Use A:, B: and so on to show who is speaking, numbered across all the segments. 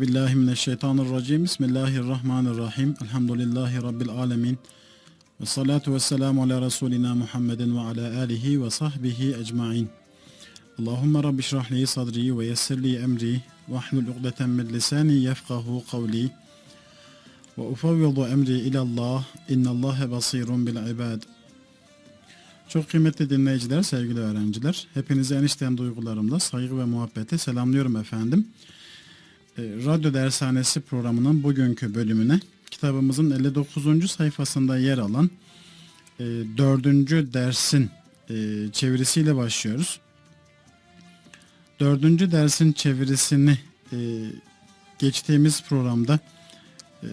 A: Euzu billahi mineşşeytanirracim. Bismillahirrahmanirrahim. Elhamdülillahi rabbil alamin. Ve salatu vesselamu ala rasulina Muhammedin ve ala alihi ve sahbihi ecmaîn. Allahumme rabbi şrah li sadri ve yessir li emri ve ahlul ukdeten min lisani yefkahu kavli. Ve ufavvidu emri ilallah. İnnallâhe basirun bil ibad. Çok kıymetli dinleyiciler, sevgili öğrenciler. Hepinizi enişten duygularımla saygı ve muhabbete selamlıyorum efendim. E, Radyo Dershanesi programının bugünkü bölümüne kitabımızın 59. sayfasında yer alan e, 4. dersin e, çevirisiyle başlıyoruz. 4. dersin çevirisini e, geçtiğimiz programda e,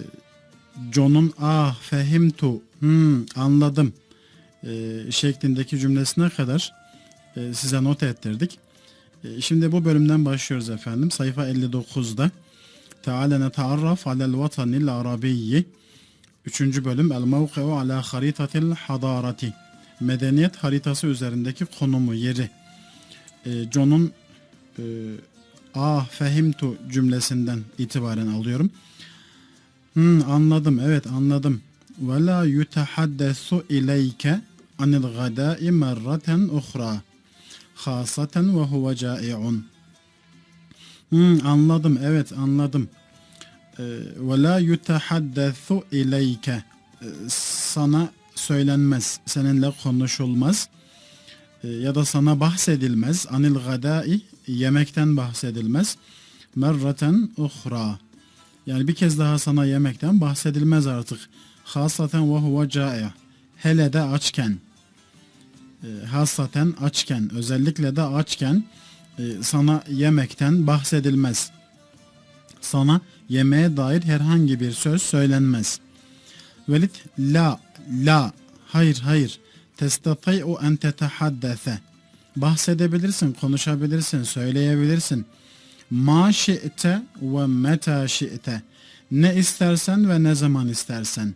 A: John'un ah fehimtu hmm, anladım e, şeklindeki cümlesine kadar e, size not ettirdik. E, şimdi bu bölümden başlıyoruz efendim. Sayfa 59'da. Teala neta'arraf alel vatanil arabiyyi. Üçüncü bölüm El mevki'u ala haritatil hadarati. Medeniyet haritası üzerindeki konumu, yeri. E, John'un e, ah fehimtu cümlesinden itibaren alıyorum. Hmm, anladım, evet anladım. Ve la yutahaddesu ileyke anil gadai merraten uhra hasaten ve huve cai'un. Hmm, anladım, evet anladım. Ee, Ve la yutahaddesu ileyke. Ee, Sana söylenmez, seninle konuşulmaz. Ee, Ya da sana bahsedilmez. Anil gadai, yemekten bahsedilmez. Merraten uhra. Yani bir kez daha sana yemekten bahsedilmez artık. Hasaten ve huve cai'a. Hele de açken e, hasaten açken özellikle de açken e, sana yemekten bahsedilmez. Sana yemeğe dair herhangi bir söz söylenmez. Velit la la hayır hayır testatay'u en tetehaddese bahsedebilirsin, konuşabilirsin, söyleyebilirsin. Ma şi'te ve meta şi'te ne istersen ve ne zaman istersen.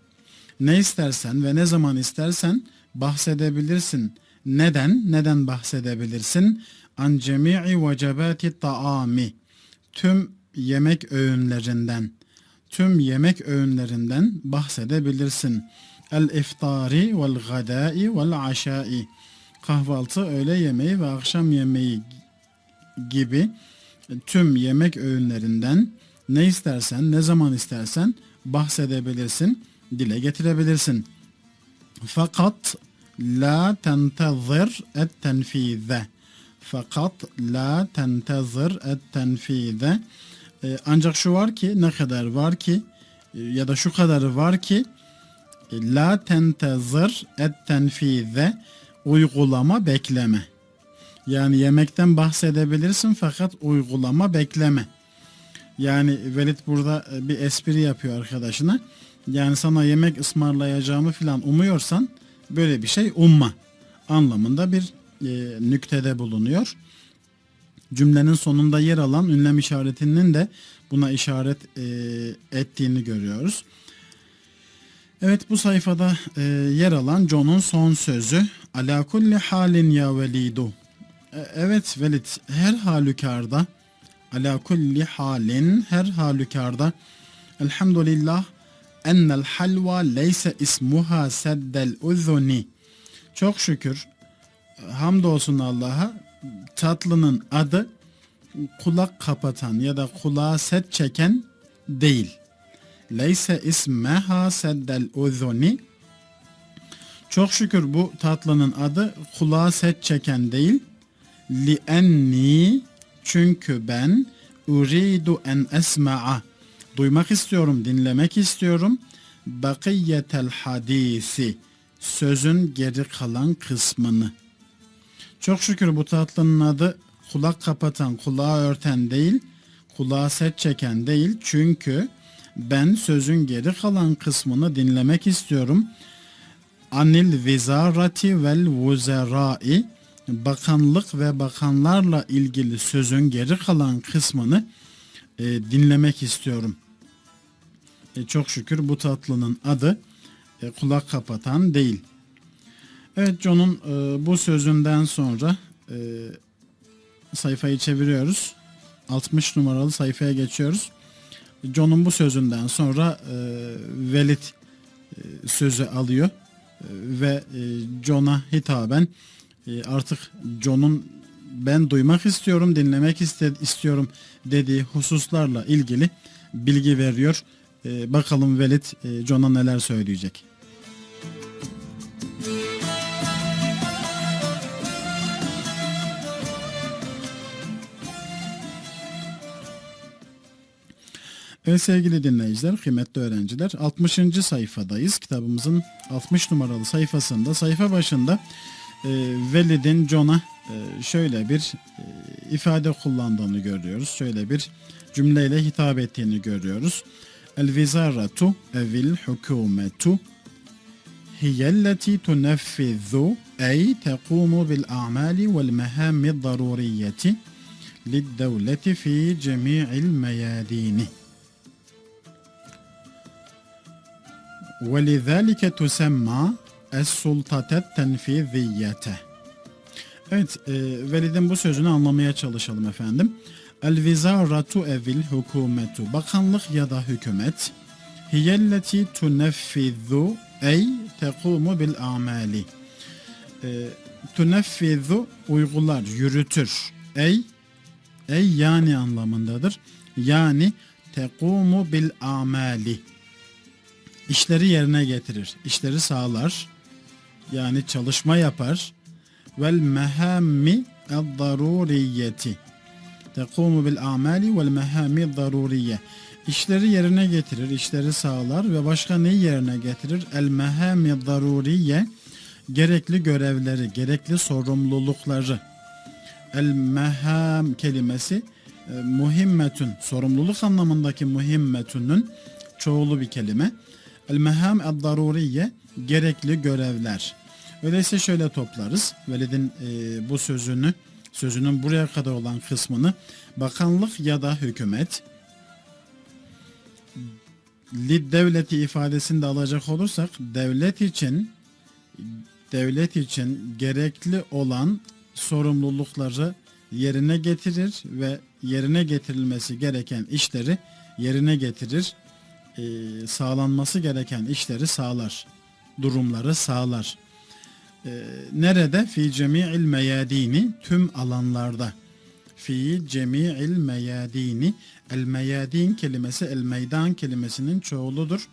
A: Ne istersen ve ne zaman istersen bahsedebilirsin. Neden? Neden bahsedebilirsin? An cemi'i vecebati taami. Tüm yemek öğünlerinden. Tüm yemek öğünlerinden bahsedebilirsin. El iftari vel gadai vel aşai. Kahvaltı, öğle yemeği ve akşam yemeği gibi tüm yemek öğünlerinden ne istersen, ne zaman istersen bahsedebilirsin, dile getirebilirsin. Fakat la tentezir et tenfize. Fakat la tentezir et tenfize. Ee, ancak şu var ki ne kadar var ki e, ya da şu kadarı var ki e, la tentezir et tenfize uygulama bekleme. Yani yemekten bahsedebilirsin fakat uygulama bekleme. Yani Velit burada e, bir espri yapıyor arkadaşına. Yani sana yemek ısmarlayacağımı falan umuyorsan böyle bir şey umma anlamında bir e, nüktede bulunuyor. Cümlenin sonunda yer alan ünlem işaretinin de buna işaret e, ettiğini görüyoruz. Evet bu sayfada e, yer alan John'un son sözü Ala kulli halin ya velidu. E, evet Velid her halükarda ala kulli halin her halükarda elhamdülillah ennel halva leyse ismuha seddel uzuni. Çok şükür hamdolsun Allah'a tatlının adı kulak kapatan ya da kulağa set çeken değil. Leyse ismeha seddel uzuni. Çok şükür bu tatlının adı kulağa set çeken değil. Li enni çünkü ben uridu en esma'a duymak istiyorum, dinlemek istiyorum. Bakiyetel hadisi sözün geri kalan kısmını. Çok şükür bu tatlının adı kulak kapatan, kulağı örten değil, kulağa set çeken değil. Çünkü ben sözün geri kalan kısmını dinlemek istiyorum. Anil vizarati vel vuzerai bakanlık ve bakanlarla ilgili sözün geri kalan kısmını e, dinlemek istiyorum. E, çok şükür bu tatlının adı e, kulak kapatan değil. Evet John'un e, bu sözünden sonra e, sayfayı çeviriyoruz. 60 numaralı sayfaya geçiyoruz. John'un bu sözünden sonra e, Velid e, sözü alıyor E, ve e, John'a hitaben e, artık John'un ben duymak istiyorum, dinlemek istiyorum dediği hususlarla ilgili bilgi veriyor. E, bakalım Velid e, John'a neler söyleyecek. Evet sevgili dinleyiciler, kıymetli öğrenciler 60. sayfadayız. Kitabımızın 60 numaralı sayfasında sayfa başında e, Velid'in John'a e, şöyle bir e, ifade kullandığını görüyoruz. Şöyle bir cümleyle hitap ettiğini görüyoruz. الوزارة أو الحكومة هي التي تنفذ أي تقوم بالأعمال والمهام الضرورية للدولة في جميع الميادين ولذلك تسمى السلطة التنفيذية Evet, e, Velid'in bu sözünü anlamaya çalışalım efendim. El vizaratu evil hukumetu. Bakanlık ya da hükümet. Hiyelleti tuneffizu ey tekumu bil amali. E, tuneffizu uygular, yürütür. Ey, ey yani anlamındadır. Yani tekumu bil amali. İşleri yerine getirir. işleri sağlar. Yani çalışma yapar vel mehammi el-daruriyeti. Tekumu bil amali vel mehami daruriye. İşleri yerine getirir, işleri sağlar ve başka neyi yerine getirir? El mehami daruriye gerekli görevleri, gerekli sorumlulukları. El meham kelimesi e, muhimmetün, sorumluluk anlamındaki muhimmetünün çoğulu bir kelime. El meham el daruriye gerekli görevler. Öyleyse şöyle toplarız. Velid'in e, bu sözünü, sözünün buraya kadar olan kısmını bakanlık ya da hükümet lid devleti ifadesini de alacak olursak devlet için devlet için gerekli olan sorumlulukları yerine getirir ve yerine getirilmesi gereken işleri yerine getirir. E, sağlanması gereken işleri sağlar. Durumları sağlar. Ee, nerede? Fi cemi'il meyadini tüm alanlarda. Fi cemi'il meyadini el meyadin kelimesi el meydan kelimesinin çoğuludur.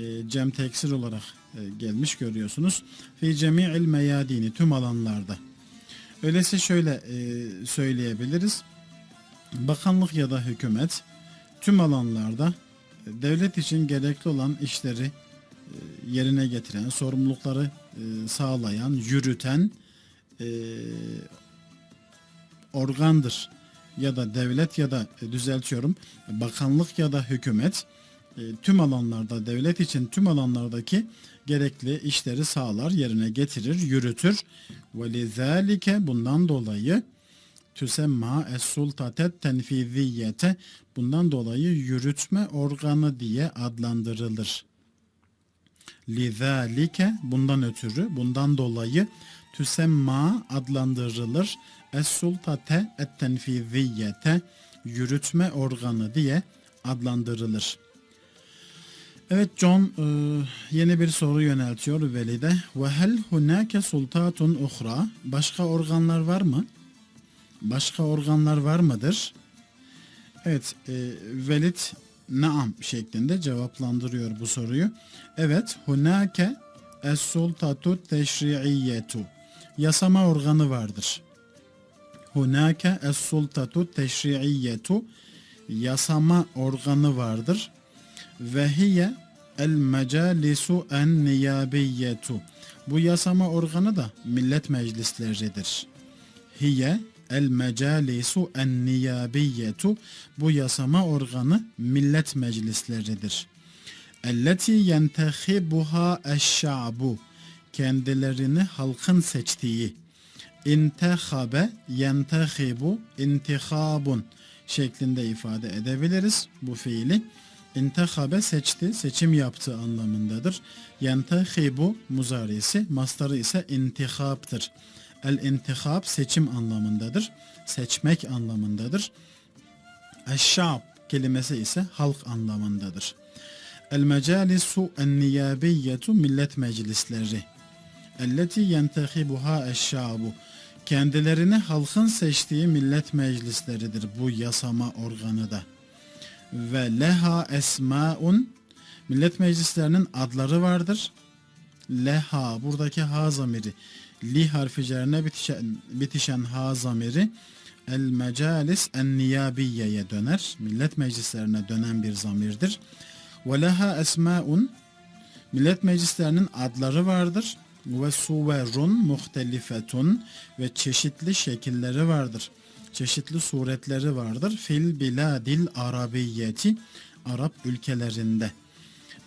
A: Ee, cem teksir olarak e, gelmiş görüyorsunuz. Fi cemi'il meyadini tüm alanlarda. Öyleyse şöyle e, söyleyebiliriz. Bakanlık ya da hükümet tüm alanlarda e, devlet için gerekli olan işleri e, yerine getiren, sorumlulukları e, sağlayan, yürüten e, organdır. Ya da devlet ya da e, düzeltiyorum bakanlık ya da hükümet e, tüm alanlarda devlet için tüm alanlardaki gerekli işleri sağlar, yerine getirir, yürütür. Ve lizalike bundan dolayı tüsemma es-sultatet tenfiziyete bundan dolayı yürütme organı diye adlandırılır. Lizalike bundan ötürü bundan dolayı tüsemma adlandırılır. Es-sultate et-tenfiziyete yürütme organı diye adlandırılır. Evet John e, yeni bir soru yöneltiyor Velid'e. Ve hel hunake sultatun uhra? Başka organlar var mı? Başka organlar var mıdır? Evet e, Velid naam şeklinde cevaplandırıyor bu soruyu. Evet hunake es-sultatu teşri'iyetu. Yasama organı vardır. Hunake es-sultatu teşri'iyetu. Yasama organı vardır ve hiye el mecalisu en niyabiyetu. Bu yasama organı da millet meclisleridir. Hiye el mecalisu en niyabiyetu. Bu yasama organı millet meclisleridir. Elleti yentehibuha eşşa'bu. Kendilerini halkın seçtiği. İntehabe yentehibu intihabun şeklinde ifade edebiliriz bu fiili İntehabe seçti, seçim yaptı anlamındadır. Yentehibu muzarisi, mastarı ise intihaptır. El intihab seçim anlamındadır. Seçmek anlamındadır. Eşşab kelimesi ise halk anlamındadır. El mecalisu en niyabiyyetu millet meclisleri. Elleti yentehibuha eşşabu. Kendilerini halkın seçtiği millet meclisleridir bu yasama organı da. Ve leha esmaun millet meclislerinin adları vardır. Leha buradaki ha zamiri li harfi cerine bitişen, bitişen ha zamiri el mecalis en niyabiyeye döner. Millet meclislerine dönen bir zamirdir. Ve leha esmaun millet meclislerinin adları vardır. Ve suverun muhtelifetun ve çeşitli şekilleri vardır. Çeşitli suretleri vardır. Fil biladil arabiyeti Arap ülkelerinde.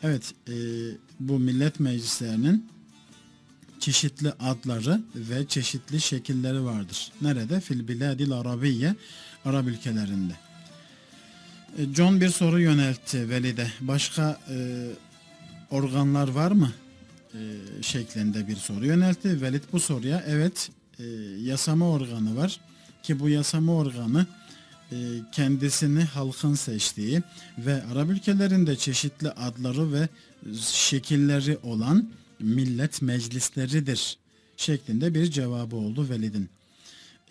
A: Evet e, bu millet meclislerinin çeşitli adları ve çeşitli şekilleri vardır. Nerede? Fil biladil arabiye Arap ülkelerinde. E, John bir soru yöneltti Velide. Başka e, organlar var mı? E, şeklinde bir soru yöneltti. Velid bu soruya evet e, yasama organı var ki bu yasama organı e, kendisini halkın seçtiği ve Arap ülkelerinde çeşitli adları ve şekilleri olan millet meclisleridir şeklinde bir cevabı oldu Velid'in.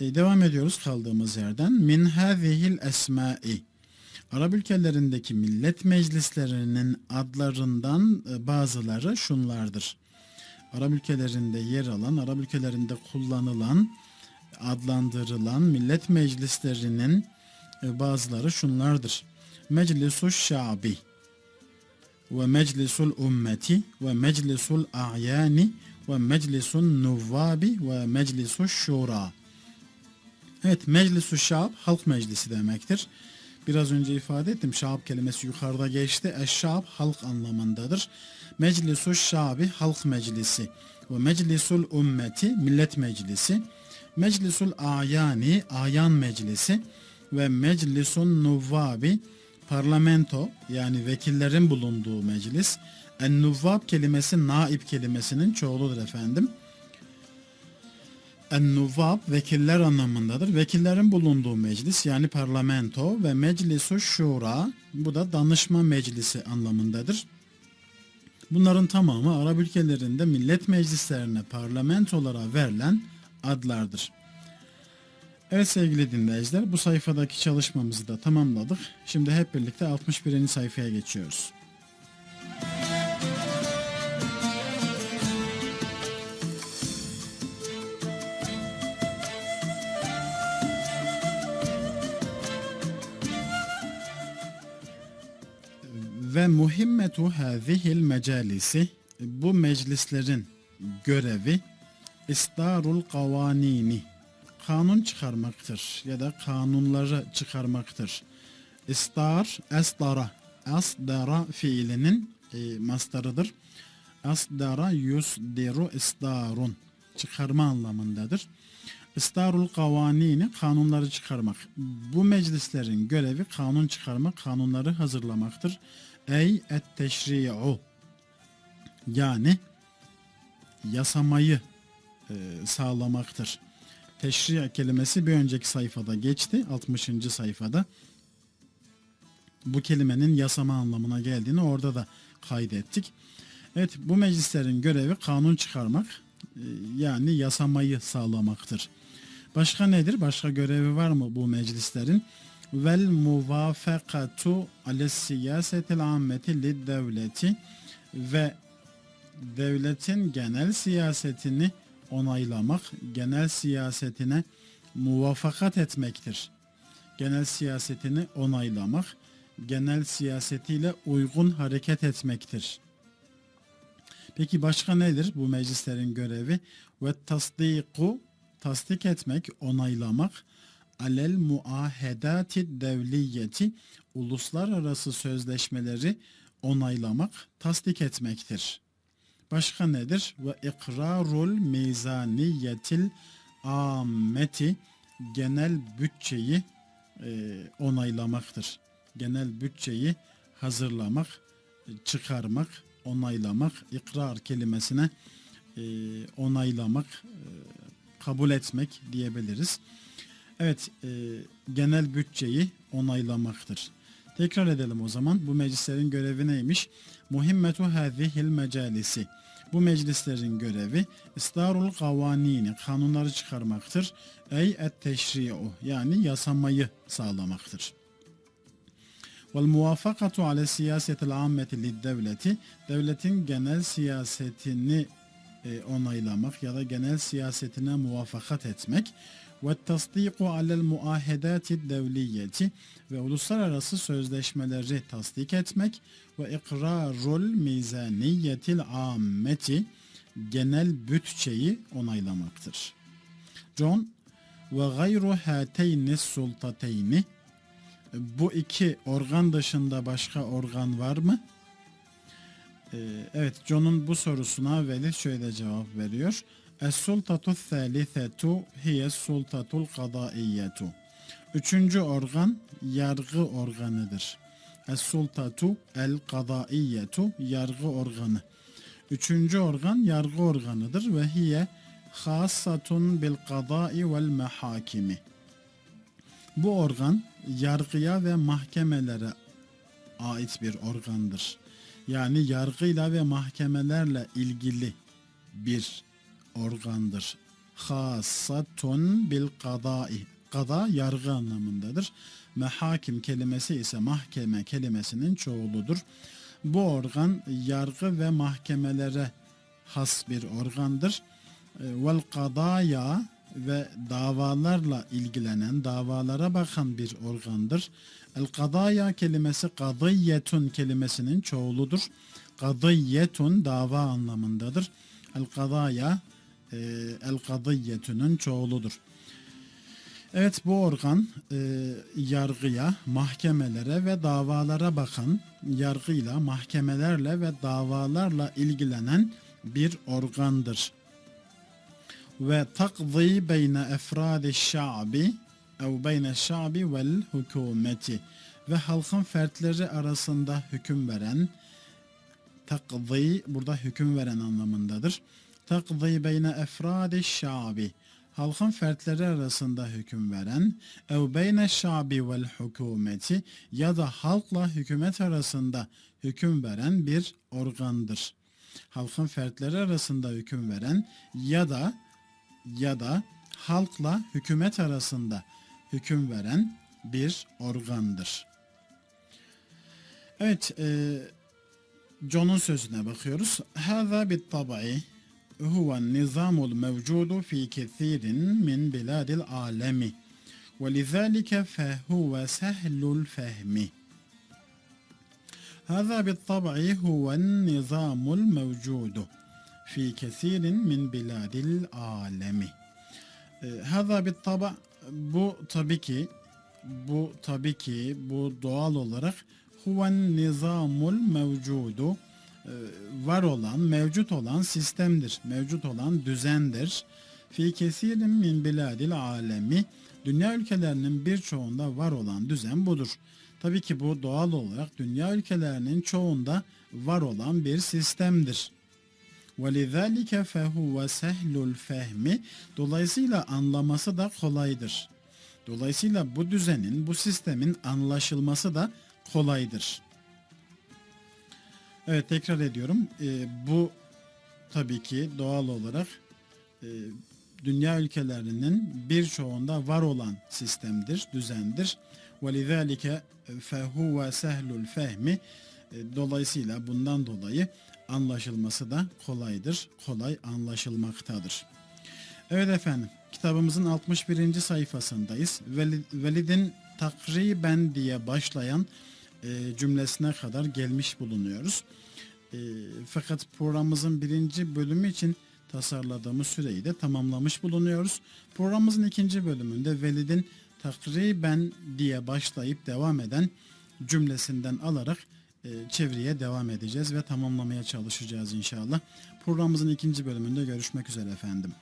A: E, devam ediyoruz kaldığımız yerden. Min hazihil esma'i Arap ülkelerindeki millet meclislerinin adlarından e, bazıları şunlardır. Arap ülkelerinde yer alan, Arap ülkelerinde kullanılan, adlandırılan millet meclislerinin e, bazıları şunlardır. Meclisus Şabi ve Meclisul Ummeti ve Meclisul A'yani ve Meclisun Nuvvabi ve Meclisus Şura. Evet, Meclisus Şab halk meclisi demektir. Biraz önce ifade ettim. Şab kelimesi yukarıda geçti. Eşşab halk anlamındadır. Meclisus Şabi halk meclisi ve Meclisul Ummeti millet meclisi. Meclisul Ayani ayan meclisi ve Meclisun Nuvvabi parlamento yani vekillerin bulunduğu meclis. En Nuvvab kelimesi naib kelimesinin çoğuludur efendim. En-Nuvvab vekiller anlamındadır. Vekillerin bulunduğu meclis yani parlamento ve Meclisu Şura bu da danışma meclisi anlamındadır. Bunların tamamı Arap ülkelerinde millet meclislerine parlamentolara verilen adlardır. Evet sevgili dinleyiciler bu sayfadaki çalışmamızı da tamamladık. Şimdi hep birlikte 61. sayfaya geçiyoruz. Ve muhimmetu hazihil mecalisi bu meclislerin görevi istarul kavanini kanun çıkarmaktır ya da kanunları çıkarmaktır. İstar esdara asdara fiilinin e, mastarıdır. Asdara yusdiru istarun çıkarma anlamındadır. İstarul kavanini kanunları çıkarmak. Bu meclislerin görevi kanun çıkarmak, kanunları hazırlamaktır. Ey et teşri'u yani yasamayı e, sağlamaktır. Teşri' kelimesi bir önceki sayfada geçti. 60. sayfada. Bu kelimenin yasama anlamına geldiğini orada da kaydettik. Evet bu meclislerin görevi kanun çıkarmak e, yani yasamayı sağlamaktır. Başka nedir? Başka görevi var mı bu meclislerin? Vel muvafakatu ale siyasetil ammeti lid devleti ve devletin genel siyasetini onaylamak, genel siyasetine muvafakat etmektir. Genel siyasetini onaylamak, genel siyasetiyle uygun hareket etmektir. Peki başka nedir bu meclislerin görevi? Ve tasdiku tasdik etmek, onaylamak, alel muahedati devliyeti uluslararası sözleşmeleri onaylamak, tasdik etmektir. Başka nedir? Ve ikrarul mizaniyetil ammeti genel bütçeyi e, onaylamaktır. Genel bütçeyi hazırlamak, çıkarmak, onaylamak, ikrar kelimesine e, onaylamak, e, kabul etmek diyebiliriz. Evet, e, genel bütçeyi onaylamaktır. Tekrar edelim o zaman. Bu meclislerin görevi neymiş? Muhimmetu hâzihil mecalisi. Bu meclislerin görevi istarul kavanini, kanunları çıkarmaktır. Ey et teşri'u yani yasamayı sağlamaktır. Vel muvafakatu ale siyasetil ammeti lid devleti devletin genel siyasetini e, onaylamak ya da genel siyasetine muvaffakat etmek ve tasdiku alel muahedati devliyeti ve uluslararası sözleşmeleri tasdik etmek ve ikrarul mizaniyetil ammeti genel bütçeyi onaylamaktır. John ve gayru hateyni sultateyni bu iki organ dışında başka organ var mı? Ee, evet John'un bu sorusuna Velid şöyle cevap veriyor. Es-sultatu thalithetu hiye sultatul kadaiyetu. Üçüncü organ yargı organıdır. Es-sultatu el kadaiyetu yargı organı. Üçüncü organ yargı organıdır ve hiye hassatun bil kadai vel mehakimi. Bu organ yargıya ve mahkemelere ait bir organdır. Yani yargıyla ve mahkemelerle ilgili bir organdır. Hassatun bil kadai. Kada yargı anlamındadır. Mehakim kelimesi ise mahkeme kelimesinin çoğuludur. Bu organ yargı ve mahkemelere has bir organdır. E, Vel kadaya ve davalarla ilgilenen, davalara bakan bir organdır. El kadaya kelimesi kadiyetun kelimesinin çoğuludur. Kadiyetun dava anlamındadır. El kadaya e, el kadiyetunun çoğuludur. Evet bu organ e, yargıya, mahkemelere ve davalara bakan, yargıyla, mahkemelerle ve davalarla ilgilenen bir organdır ve takzi beyne efradi şa'bi ev beyne şa'bi vel hükümeti ve halkın fertleri arasında hüküm veren takzi burada hüküm veren anlamındadır. Takzi beyne efradi şa'bi halkın fertleri arasında hüküm veren ev beyne şa'bi vel hükümeti ya da halkla hükümet arasında hüküm veren bir organdır. Halkın fertleri arasında hüküm veren ya da ya da halkla hükümet arasında hüküm veren bir organdır. Evet, e, John'un sözüne bakıyoruz. Hâzâ bit tabai huve nizamul mevcudu fi kethirin min biladil alemi ve lizâlike fehuve sehlul fehmi. هذا بالطبع هو النظام الموجود في كثير من بلاد العالم. هذا بالطبع bu tabii ki bu tabii ki bu doğal olarak huven nizamul mevcudu e, var olan, mevcut olan sistemdir. Mevcut olan düzendir. Fi kesirin min biladil alemi dünya ülkelerinin birçoğunda var olan düzen budur. Tabii ki bu doğal olarak dünya ülkelerinin çoğunda var olan bir sistemdir. وَلِذَٰلِكَ فَهُوَ سَهْلُ الْفَهْمِ Dolayısıyla anlaması da kolaydır. Dolayısıyla bu düzenin, bu sistemin anlaşılması da kolaydır. Evet tekrar ediyorum. Ee, bu tabii ki doğal olarak e, dünya ülkelerinin birçoğunda var olan sistemdir, düzendir. وَلِذَٰلِكَ فَهُوَ سَهْلُ الْفَهْمِ Dolayısıyla bundan dolayı anlaşılması da kolaydır, kolay anlaşılmaktadır. Evet efendim, kitabımızın 61. sayfasındayız. Velid'in takriben diye başlayan e, cümlesine kadar gelmiş bulunuyoruz. E, fakat programımızın birinci bölümü için tasarladığımız süreyi de tamamlamış bulunuyoruz. Programımızın ikinci bölümünde Velid'in takriben diye başlayıp devam eden cümlesinden alarak e, çeviriye devam edeceğiz ve tamamlamaya çalışacağız inşallah. Programımızın ikinci bölümünde görüşmek üzere efendim.